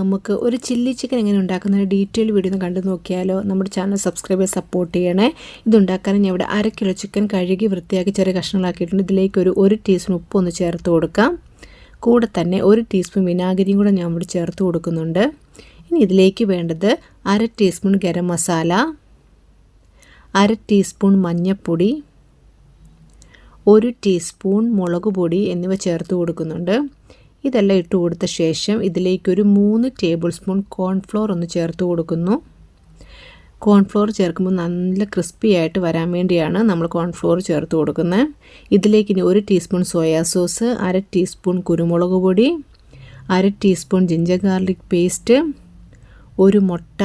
നമുക്ക് ഒരു chilli chicken എങ്ങനെ ഉണ്ടാക്കുന്ന ഡീറ്റെയിൽ വീഡിയോ ഒന്ന് കണ്ടു നോക്കിയാലോ. നമ്മുടെ ചാനൽ സബ്സ്ക്രൈബ് ചെയ്ത് സപ്പോർട്ട് ചെയ്യണേ. ഇതുണ്ടാക്കാൻ ഞാൻ ഇവിടെ അര കിലോ ചിക്കൻ കഴുകി വൃത്തിയാക്കി ചെറിയ കഷ്ണങ്ങളാക്കിയിട്ടുണ്ട്. ഇതിലേക്ക് ഒരു ഒരു ടീസ്പൂൺ ഉപ്പ് ഒന്ന് ചേർത്ത് കൊടുക്കാം. കൂടെ തന്നെ ഒരു ടീസ്പൂൺ വിനാഗിരിയും കൂടെ ഞാൻ ഇവിടെ ചേർത്ത് കൊടുക്കുന്നുണ്ട്. ഇനി ഇതിലേക്ക് വേണ്ടത് അര ടീസ്പൂൺ ഗരം മസാല അര ടീസ്പൂൺ മഞ്ഞൾപ്പൊടി ഒരു ടീസ്പൂൺ മുളക് പൊടി എന്നിവ ചേർത്ത് കൊടുക്കുന്നുണ്ട്. ഇതെല്ലാം ഇട്ട് കൊടുത്ത ശേഷം ഇതിലേക്കൊരു മൂന്ന് ടേബിൾ സ്പൂൺ കോൺഫ്ലോർ ഒന്ന് ചേർത്ത് കൊടുക്കുന്നു. കോൺഫ്ലോർ ചേർക്കുമ്പോൾ നല്ല ക്രിസ്പി ആയിട്ട് വരാൻ വേണ്ടിയാണ് നമ്മൾ കോൺഫ്ലോർ ചേർത്ത് കൊടുക്കുന്നത്. ഇതിലേക്ക് ഇനി ഒരു ടീസ്പൂൺ സോയാ സോസ് അര ടീസ്പൂൺ കുരുമുളക് പൊടി അര ടീസ്പൂൺ ജിഞ്ചർ ഗാർലിക് പേസ്റ്റ് ഒരു മുട്ട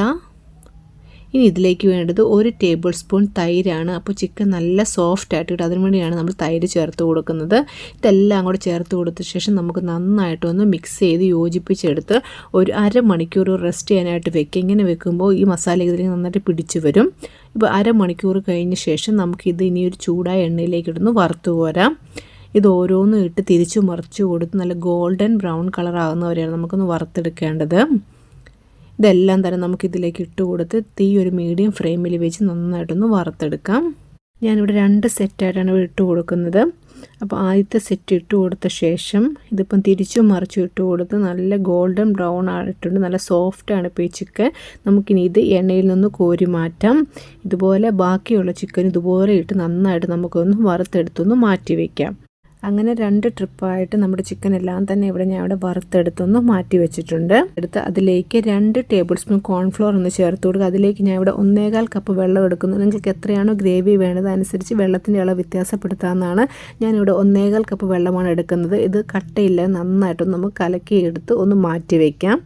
ഇനി ഇതിലേക്ക് വേണ്ടത് ഒരു ടേബിൾ സ്പൂൺ തൈരാണ്. അപ്പോൾ ചിക്കൻ നല്ല സോഫ്റ്റ് ആയിട്ട് കിട്ടും. അതിനു വേണ്ടിയാണ് നമ്മൾ തൈര് ചേർത്ത് കൊടുക്കുന്നത്. ഇതെല്ലാം കൂടെ ചേർത്ത് കൊടുത്ത ശേഷം നമുക്ക് നന്നായിട്ടൊന്ന് മിക്സ് ചെയ്ത് യോജിപ്പിച്ചെടുത്ത് ഒരു അരമണിക്കൂർ റെസ്റ്റ് ചെയ്യാനായിട്ട് വെക്കുക. ഇങ്ങനെ വെക്കുമ്പോൾ ഈ മസാല ഇതിലേക്ക് നന്നായിട്ട് പിടിച്ചു വരും. ഇപ്പോൾ അരമണിക്കൂർ കഴിഞ്ഞ ശേഷം നമുക്കിത് ഇനി ഒരു ചൂടായ എണ്ണയിലേക്ക് ഇടുന്നു. വറുത്തു പോരാം ഇത് ഓരോന്നും ഇട്ട് തിരിച്ചു മറിച്ച് കൊടുത്ത് നല്ല ഗോൾഡൻ ബ്രൗൺ കളറാകുന്നവരെയാണ് നമുക്കൊന്ന് വറുത്തെടുക്കേണ്ടത്. ഇതെല്ലാം തന്നെ നമുക്കിതിലേക്ക് ഇട്ട് കൊടുത്ത് തീ ഒരു മീഡിയം ഫ്രെയിമിൽ വെച്ച് നന്നായിട്ടൊന്ന് വറുത്തെടുക്കാം. ഞാനിവിടെ രണ്ട് സെറ്റായിട്ടാണ് ഇട്ട് കൊടുക്കുന്നത് അപ്പോൾ ആദ്യത്തെ സെറ്റ് ഇട്ട് കൊടുത്ത ശേഷം ഇതിപ്പം തിരിച്ചും മറിച്ചും ഇട്ട് കൊടുത്ത് നല്ല ഗോൾഡൻ ബ്രൗൺ ആയിട്ടുണ്ട് നല്ല സോഫ്റ്റാണ് ഇപ്പോൾ ഈ ചിക്കൻ നമുക്കിനി ഇത് എണ്ണയിൽ നിന്ന് കോരി മാറ്റാം. ഇതുപോലെ ബാക്കിയുള്ള ചിക്കൻ ഇതുപോലെ ഇട്ട് നന്നായിട്ട് നമുക്കൊന്ന് വറുത്തെടുത്തൊന്ന് മാറ്റി വയ്ക്കാം അങ്ങനെ രണ്ട് ട്രിപ്പായിട്ട് നമ്മുടെ ചിക്കൻ എല്ലാം തന്നെ ഇവിടെ ഞാൻ ഇവിടെ വറുത്തെടുത്തൊന്ന് മാറ്റി വെച്ചിട്ടുണ്ട്. എടുത്ത് അതിലേക്ക് രണ്ട് ടേബിൾ സ്പൂൺ കോൺഫ്ലോർ ഒന്ന് ചേർത്ത് കൊടുക്കുക. അതിലേക്ക് ഞാൻ ഇവിടെ ഒന്നേകാൽ കപ്പ് വെള്ളം എടുക്കുന്നു. നിങ്ങൾക്ക് എത്രയാണോ ഗ്രേവി വേണ്ടത് അനുസരിച്ച് വെള്ളത്തിന്റെ അളവ് വ്യത്യാസപ്പെടുത്താമെന്നാണ് ഞാനിവിടെ ഒന്നേകാൽ കപ്പ് വെള്ളമാണ് എടുക്കുന്നത്. ഇത് കട്ടയില്ല നന്നായിട്ടൊന്ന് നമുക്ക് കലക്കി എടുത്ത് ഒന്ന് മാറ്റി വയ്ക്കാം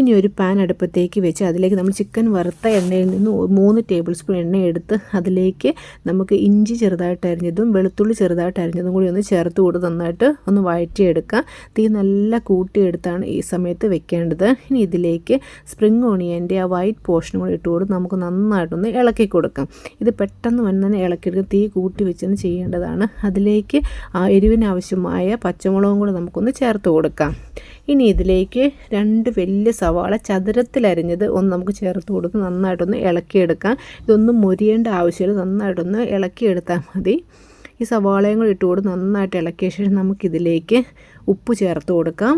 ഇനി ഒരു പാൻ അടുപ്പത്തേക്ക് വെച്ച് അതിലേക്ക് നമ്മൾ ചിക്കൻ വറുത്ത എണ്ണയിൽ നിന്ന് മൂന്ന് ടേബിൾ സ്പൂൺ എണ്ണ എടുത്ത് അതിലേക്ക് നമുക്ക് ഇഞ്ചി ചെറുതായിട്ട് അരിഞ്ഞതും വെളുത്തുള്ളി ചെറുതായിട്ട് അരിഞ്ഞതും കൂടി ഒന്ന് ചേർത്ത് കൊടുത്ത് നന്നായിട്ട് ഒന്ന് വഴറ്റിയെടുക്കാം. തീ നല്ല കൂട്ടിയെടുത്താണ് ഈ സമയത്ത് വെക്കേണ്ടത്. ഇനി ഇതിലേക്ക് സ്പ്രിങ് ഓണിയന്റെ ആ വൈറ്റ് പോർഷനും കൂടി ഇട്ട് കൊടുത്ത് നമുക്ക് നന്നായിട്ടൊന്ന് ഇളക്കി കൊടുക്കാം. ഇത് പെട്ടെന്ന് തന്നെ ഇളക്കിയെടുക്കുക തീ കൂട്ടി വെച്ച് ചെയ്യേണ്ടതാണ്. അതിലേക്ക് ആ എരിവിന് ആവശ്യമായ പച്ചമുളകും കൂടി നമുക്കൊന്ന് ചേർത്ത് കൊടുക്കാം. ഇനി ഇതിലേക്ക് രണ്ട് വലിയ സവാള ചതുരത്തിലരിഞ്ഞത് ഒന്ന് നമുക്ക് ചേർത്ത് കൊടുത്ത് നന്നായിട്ടൊന്ന് ഇളക്കിയെടുക്കാം. ഇതൊന്നും മുരിയേണ്ട ആവശ്യമില്ല. നന്നായിട്ടൊന്ന് ഇളക്കിയെടുത്താൽ മതി. ഈ സവാളയും കൂടി ഇട്ട് കൊടുത്ത് നന്നായിട്ട് ഇളക്കിയ ശേഷം നമുക്കിതിലേക്ക് ഉപ്പ് ചേർത്ത് കൊടുക്കാം.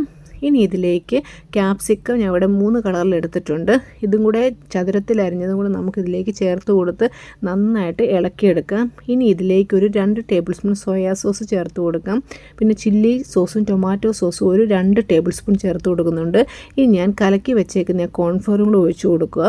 ഇനി ഇതിലേക്ക് ക്യാപ്സിക്കം ഞാൻ ഇവിടെ മൂന്ന് കളറിൽ എടുത്തിട്ടുണ്ട്. ഇതും കൂടെ ചതുരത്തിൽ അരിഞ്ഞതും കൂടെ നമുക്കിതിലേക്ക് ചേർത്ത് കൊടുത്ത് നന്നായിട്ട് ഇളക്കിയെടുക്കാം. ഇനി ഇതിലേക്ക് ഒരു രണ്ട് ടേബിൾ സ്പൂൺ സോയാ സോസ് ചേർത്ത് കൊടുക്കാം. പിന്നെ ചില്ലി സോസും ടൊമാറ്റോ സോസും ഒരു രണ്ട് ടേബിൾ സ്പൂൺ ചേർത്ത് കൊടുക്കുന്നുണ്ട്. ഇനി ഞാൻ കലക്കി വെച്ചേക്കുന്ന കോൺഫ്ലോറും കൂടെ ഒഴിച്ച് കൊടുക്കുക.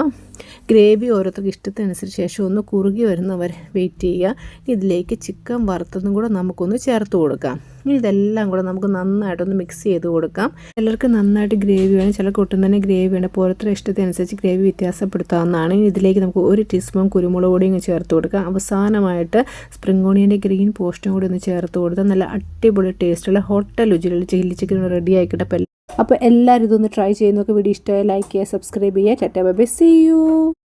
ഗ്രേവി ഓരോരുത്തർക്ക് ഇഷ്ടത്തിനനുസരിച്ച് ശേഷം ഒന്ന് കുറുകി വരുന്നവരെ വെയിറ്റ് ചെയ്യുക. ഇതിലേക്ക് ചിക്കൻ വറുത്തതും കൂടെ നമുക്കൊന്ന് ചേർത്ത് കൊടുക്കാം. ഇനി ഇതെല്ലാം കൂടെ നമുക്ക് നന്നായിട്ടൊന്ന് മിക്സ് ചെയ്ത് കൊടുക്കാം. ചിലർക്ക് നന്നായിട്ട് ഗ്രേവി വേണം ചിലർക്ക് ഒട്ടും തന്നെ ഗ്രേവി വേണം ഓരോരുത്തരുടെ ഇഷ്ടത്തിനനുസരിച്ച് ഗ്രേവി വ്യത്യാസപ്പെടുത്താവുന്നതാണ്. ഇനി ഇതിലേക്ക് നമുക്ക് ഒരു ടീസ്പൂൺ കുരുമുളക് പൊടിയും ചേർത്ത് കൊടുക്കാം. അവസാനമായിട്ട് സ്പ്രിംഗ് ഓണിയന്റെ ഗ്രീൻ പോസ്റ്റും കൂടി ഒന്ന് ചേർത്ത് കൊടുത്താൽ നല്ല അടിപൊളി ടേസ്റ്റുള്ള ഹോട്ടൽ രുചിയിലുള്ള ചില്ലി ചിക്കൻ റെഡി ആയിക്കിട്ടപ്പോൾ അപ്പോൾ എല്ലാവരും ഇതൊന്ന് ട്രൈ ചെയ്യുന്നൊക്കെ വീഡിയോ ഇഷ്ടമായി ലൈക്ക് ചെയ്യുക സബ്സ്ക്രൈബ് ചെയ്യുക. ചട്ട ബൈ സി യു